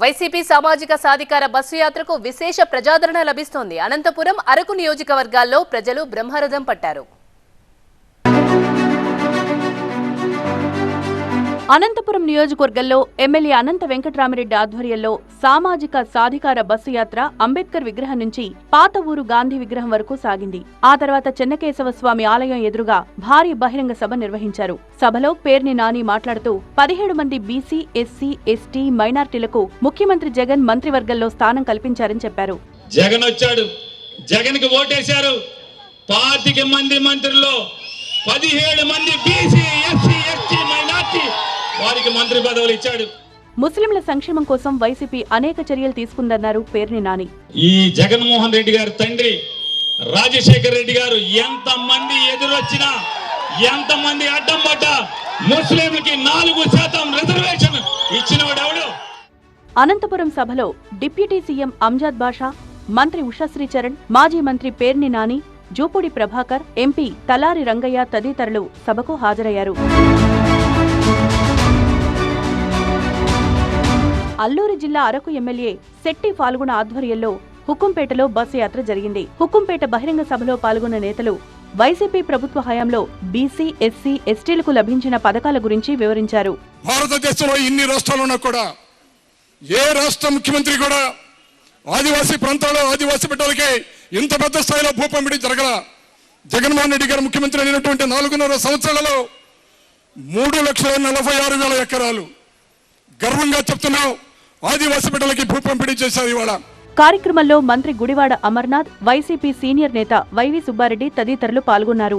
YCP సామాజిక సాధికార bus యాత్రకు విశేష ప్రజాదరణ లభిస్తోంది. అనంతపురం అరకు నియోజకవర్గాల్లో ప్రజలు బ్రహ్మరథం పట్టారు. అనంతపురం నియోజకవర్గంలో ఎమ్మెల్యే అనంత వెంకటరామిరెడ్డి ఆధ్వర్యంలో సామాజిక సాధికార బస్సు యాత్ర అంబేద్కర్ విగ్రహం నుంచి పాత ఊరు గాంధీ విగ్రహం వరకు సాగింది. ఆ తర్వాత చెన్నకేశవ స్వామి ఆలయం ఎదురుగా భారీ బహిరంగ సభ నిర్వహించారు. సభలో పేర్ని నాని మాట్లాడుతూ పదిహేడు మంది బీసీ ఎస్సీ ఎస్టీ మైనార్టీలకు ముఖ్యమంత్రి జగన్ మంత్రివర్గంలో స్థానం కల్పించారని చెప్పారు. జగన్ వచ్చాడు. జగన్కి ఓటేశారు. పాతిక మంది మంత్రుల్లో పదిహేడు మంది బీసీ ఎస్సీ ఎస్టీ మైనార్టీ వారికి మంత్రి పదవులు ఇచ్చాడు. ముస్లింల సంక్షేమం కోసం వైసీపీ అనేక చర్యలు తీసుకుందన్నారు పేర్ని నాని. ఈ జగన్మోహన్ రెడ్డి గారి తండ్రి రాజశేఖర్ రెడ్డి గారు ఎంత మంది ఎదురొచ్చినా ఎంత మంది అడ్డం పడ్డా ముస్లింలకి నాలుగు శాతం రిజర్వేషన్ ఇచ్చినవాడు ఎవడు? అనంతపురం సభలో డిప్యూటీ సీఎం అంజాద్ బాషా మంత్రి ఉషశ్రీ చరణ్ మాజీ మంత్రి పేర్ని నాని జూపూడి ప్రభాకర్ ఎంపీ తలారి రంగయ్య తదితరులు సభకు హాజరయ్యారు. అల్లూరి జిల్లా అరకు ఎమ్మెల్యే శెట్టి పాల్గొన ఆధ్వర్యంలో హుకుంపేటలో బస్సు యాత్ర జరిగింది. హుకుంపేట బహిరంగ సభలో పాల్గొన్న నేతలు వైసీపీ ప్రభుత్వ హయాంలో బీసీ ఎస్సీ ఎస్టీలకు లభించిన పథకాల గురించి వివరించారు. భారతదేశంలో ఇన్ని రాష్ట్రాలు ఉన్నా కూడా ఏ రాష్ట్ర ముఖ్యమంత్రి కూడా ఆదివాసీ ప్రాంతాల్లో ఆదివాసీ బిడ్డలకి ఇంత పెద్ద స్థాయిలో భూపంపిడి జరగల జగన్మోహన్ రెడ్డి గారు ముఖ్యమంత్రి అయినటువంటి నాలుగున్నర సంవత్సరాలలో మూడు లక్షల నలభై ఆరు వేల ఎకరాలు గర్వంగా చెప్తున్నాం. ఆదివాసీ బిడ్డలకి భూపంపిడి చేశారు ఇవాళ. కార్యక్రమంలో మంత్రి గుడివాడ అమర్నాథ్ వైసీపీ సీనియర్ నేత వైవి సుబ్బారెడ్డి తదితరులు పాల్గొన్నారు.